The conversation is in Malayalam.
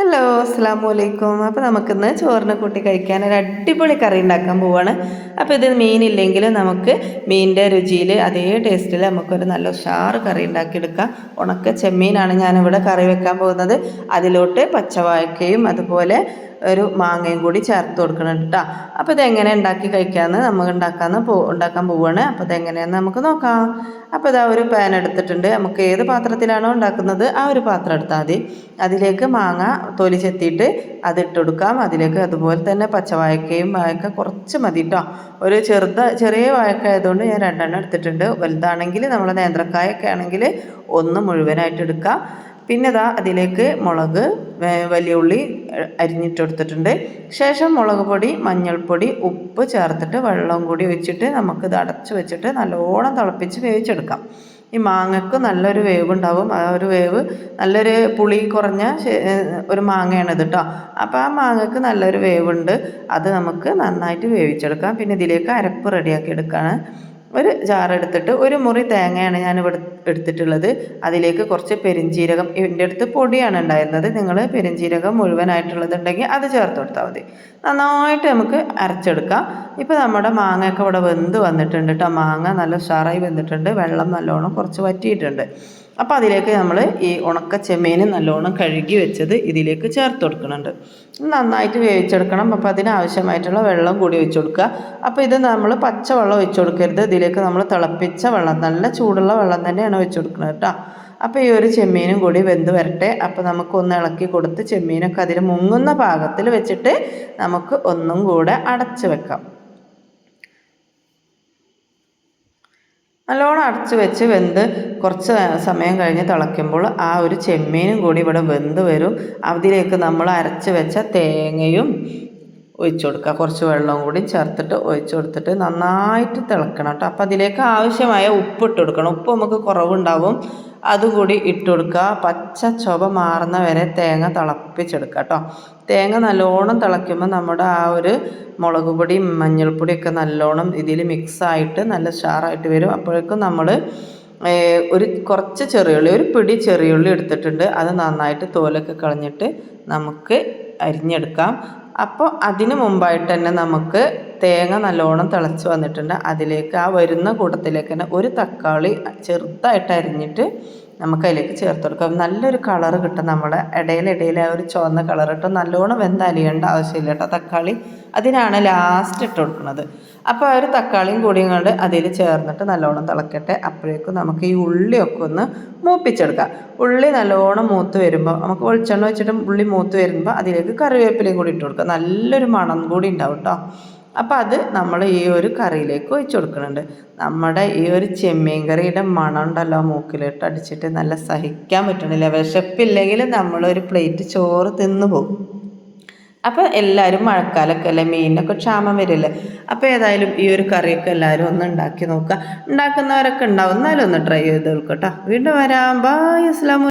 ഹലോ അസ്സാം വലൈക്കും അപ്പോൾ നമുക്കിന്ന് ചോറിനെ കൂട്ടി കഴിക്കാൻ ഒരു അടിപൊളി കറി ഉണ്ടാക്കാൻ പോവാണ്. അപ്പോൾ ഇത് മീനില്ലെങ്കിൽ നമുക്ക് മീനിന്റെ രുചിയിൽ അതേ ടേസ്റ്റിൽ നമുക്കൊരു നല്ല ഉഷാറ് കറി ഉണ്ടാക്കിയെടുക്കാം. ഉണക്ക ചെമ്മീനാണ് ഞാനിവിടെ കറി വെക്കാൻ പോകുന്നത്. അതിലോട്ട് പച്ചവാഴക്കയും അതുപോലെ ഒരു മാങ്ങയും കൂടി ചേർത്ത് കൊടുക്കണം കേട്ടോ. അപ്പോൾ ഇതെങ്ങനെ ഉണ്ടാക്കി കഴിക്കാമെന്ന് നമുക്ക് ഉണ്ടാക്കാമെന്ന് പോ ഉണ്ടാക്കാൻ പോവുകയാണ് അപ്പോൾ ഇതെങ്ങനെയാണെന്ന് നമുക്ക് നോക്കാം. അപ്പോൾ ഇതാ ഒരു പാൻ എടുത്തിട്ടുണ്ട്. നമുക്ക് ഏത് പാത്രത്തിലാണോ ഉണ്ടാക്കുന്നത് ആ ഒരു പാത്രം എടുത്താൽ മതി. അതിലേക്ക് മാങ്ങ തൊലി ചെത്തിയിട്ട് അതിട്ട് കൊടുക്കാം. അതിലേക്ക് അതുപോലെ തന്നെ പച്ചവായക്കയും വായക്ക കുറച്ച് മതി കേട്ടോ ഒരു ചെറുത ചെറിയ വായക്ക ആയതുകൊണ്ട് ഞാൻ രണ്ടെണ്ണം എടുത്തിട്ടുണ്ട്. വലുതാണെങ്കിൽ നമ്മൾ നേന്ത്രക്കായൊക്കെ ആണെങ്കിൽ ഒന്ന് മുഴുവനായിട്ട് എടുക്കാം. പിന്നെ ഇതാ അതിലേക്ക് മുളക് വലിയ ഉള്ളി അരിഞ്ഞിട്ടെടുത്തിട്ടുണ്ട്. ശേഷം മുളക് പൊടി മഞ്ഞൾപ്പൊടി ഉപ്പ് ചേർത്തിട്ട് വെള്ളം കൂടി ഒഴിച്ചിട്ട് നമുക്കിത് അടച്ച് വെച്ചിട്ട് നല്ലോണം തിളപ്പിച്ച് വേവിച്ചെടുക്കാം. ഈ മാങ്ങക്ക് നല്ലൊരു വേവ് ഉണ്ടാവും ആ ഒരു വേവ് നല്ലൊരു പുളി കുറഞ്ഞ ഒരു മാങ്ങയാണ് ഇത് കേട്ടോ അപ്പോൾ ആ മാങ്ങക്ക് നല്ലൊരു വേവുണ്ട്. അത് നമുക്ക് നന്നായിട്ട് വേവിച്ചെടുക്കാം. പിന്നെ ഇതിലേക്ക് അരപ്പ് റെഡിയാക്കി എടുക്കുകയാണ് ഒരു ജാറെടുത്തിട്ട് ഒരു മുറി തേങ്ങയാണ് ഞാൻ ഇവിടെ എടുത്തിട്ടുള്ളത്. അതിലേക്ക് കുറച്ച് പെരിഞ്ചീരകം എന്റെ അടുത്ത് പൊടിയാണ് ഉണ്ടായിരുന്നത്. നിങ്ങൾ പെരിഞ്ചീരകം മുഴുവനായിട്ടുള്ളതുണ്ടെങ്കിൽ അത് ചേർത്ത് കൊടുത്താൽ മതി. നന്നായിട്ട് നമുക്ക് അരച്ചെടുക്കാം. ഇപ്പോൾ നമ്മുടെ മാങ്ങയൊക്കെ ഇവിടെ വെന്ത് വന്നിട്ടുണ്ട് കേട്ടോ. മാങ്ങ നല്ല ഉഷാറായി വെന്തിട്ടുണ്ട്. വെള്ളം നല്ലോണം കുറച്ച് വറ്റിയിട്ടുണ്ട്. അപ്പോൾ അതിലേക്ക് നമ്മൾ ഈ ഉണക്ക ചെമ്മീൻ നല്ലോണം കഴുകി വെച്ചത് ഇതിലേക്ക് ചേർത്ത് കൊടുക്കുന്നുണ്ട്. നന്നായിട്ട് വേവിച്ചെടുക്കണം. അപ്പോൾ അതിനാവശ്യമായിട്ടുള്ള വെള്ളം കൂടി ഒഴിച്ചു കൊടുക്കുക. അപ്പോൾ ഇത് നമ്മൾ പച്ച വെള്ളം ഒഴിച്ചു കൊടുക്കരുത്. ഇതിലേക്ക് നമ്മൾ തിളപ്പിച്ച വെള്ളം നല്ല ചൂടുള്ള വെള്ളം തന്നെയാണ് ഒഴിച്ചു കൊടുക്കുന്നത് കേട്ടോ. അപ്പോൾ ഈ ഒരു ചെമ്മീനും കൂടി വെന്ത് വരട്ടെ. അപ്പോൾ നമുക്കൊന്ന് ഇളക്കി കൊടുത്ത് ചെമ്മീനൊക്കെ അതിൽ മുങ്ങുന്ന പാകത്തിൽ വെച്ചിട്ട് നമുക്ക് ഒന്നും കൂടെ അടച്ചു വെക്കാം. നല്ലോണം അടച്ച് വെച്ച് വെന്ത് കുറച്ച് സമയം കഴിഞ്ഞ് തിളയ്ക്കുമ്പോൾ ആ ഒരു ചെമ്മീനും കൂടി ഇവിടെ വെന്ത് വരും. അതിലേക്ക് നമ്മൾ അരച്ച് വെച്ച തേങ്ങയും ഒഴിച്ചു കൊടുക്കുക. കുറച്ച് വെള്ളവും കൂടി ചേർത്തിട്ട് ഒഴിച്ചു കൊടുത്തിട്ട് നന്നായിട്ട് തിളക്കണം കേട്ടോ അപ്പോൾ അതിലേക്ക് ആവശ്യമായ ഉപ്പ് ഇട്ട് കൊടുക്കണം. ഉപ്പ് നമുക്ക് കുറവുണ്ടാവും. അതുകൂടി ഇട്ട് കൊടുക്കുക. പച്ച ചുവ മാറുന്ന വരെ തേങ്ങ തിളപ്പിച്ചെടുക്കുക കേട്ടോ തേങ്ങ നല്ലോണം തിളയ്ക്കുമ്പോൾ നമ്മുടെ ആ ഒരു മുളക് പൊടിയും മഞ്ഞൾപ്പൊടിയൊക്കെ നല്ലോണം ഇതിൽ മിക്സായിട്ട് നല്ല ഷാറായിട്ട് വരും. അപ്പോഴേക്കും നമ്മൾ ഒരു കുറച്ച് ചെറിയുള്ളി ഒരു പിടി ചെറിയുള്ളി എടുത്തിട്ടുണ്ട്. അത് നന്നായിട്ട് തോലൊക്കെ കളഞ്ഞിട്ട് നമുക്ക് അരിഞ്ഞെടുക്കാം. അപ്പോൾ അതിന് മുമ്പായിട്ട് തന്നെ നമുക്ക് തേങ്ങ നല്ലോണം തിളച്ച് വന്നിട്ടുണ്ട്. അതിലേക്ക് ആ വരുന്ന കൂട്ടത്തിലേക്ക് തന്നെ ഒരു തക്കാളി ചെറുതായിട്ട് അരിഞ്ഞിട്ട് നമുക്ക് അതിലേക്ക് ചേർത്ത് കൊടുക്കാം. നല്ലൊരു കളർ കിട്ടും നമ്മുടെ ഇടയിലിടയിൽ ആ ഒരു ചുവന്ന കളർ ഇട്ടും നല്ലോണം വെന്തലിയേണ്ട ആവശ്യമില്ല കേട്ടോ. തക്കാളി അതിനാണ് ലാസ്റ്റ് ഇട്ട് കൊടുക്കുന്നത്. അപ്പോൾ ആ ഒരു തക്കാളിയും കൂടിയും കൊണ്ട് അതിൽ ചേർന്നിട്ട് നല്ലോണം തിളക്കട്ടെ. അപ്പോഴേക്കും നമുക്ക് ഈ ഉള്ളിയൊക്കെ ഒന്ന് മൂപ്പിച്ചെടുക്കാം. ഉള്ളി നല്ലോണം മൂത്ത് വരുമ്പോൾ നമുക്ക് വെളിച്ചെണ്ണ വെച്ചിട്ട് ഉള്ളി മൂത്ത് വരുമ്പോൾ അതിലേക്ക് കറിവേപ്പിലയും കൂടി ഇട്ട് കൊടുക്കുക നല്ലൊരു മണം കൂടി ഉണ്ടാവും കേട്ടോ. അപ്പോൾ അത് നമ്മൾ ഈ ഒരു കറിയിലേക്ക് ഒഴിച്ചു കൊടുക്കുന്നുണ്ട്. നമ്മുടെ ഈ ഒരു ചെമ്മീൻ കറിയുടെ മണം ഉണ്ടല്ലോ മൂക്കിലിട്ട് അടിച്ചിട്ട് നല്ല സഹിക്കാൻ പറ്റണില്ല. വിശപ്പില്ലെങ്കിൽ നമ്മളൊരു പ്ലേറ്റ് ചോറ് തിന്നു പോകും. അപ്പോൾ എല്ലാവരും മഴക്കാലമൊക്കെ അല്ലേ മീനിനൊക്കെ ക്ഷാമം വരില്ലേ? അപ്പോൾ ഏതായാലും ഈ ഒരു കറിയൊക്കെ എല്ലാവരും ഒന്ന് ഉണ്ടാക്കി നോക്കുക. ഉണ്ടാക്കുന്നവരൊക്കെ ഉണ്ടാവും. എന്നാലും ഒന്ന് ട്രൈ ചെയ്ത് നോക്കട്ടോ വീണ്ടും വരാം. ബായ് അസ്ലാം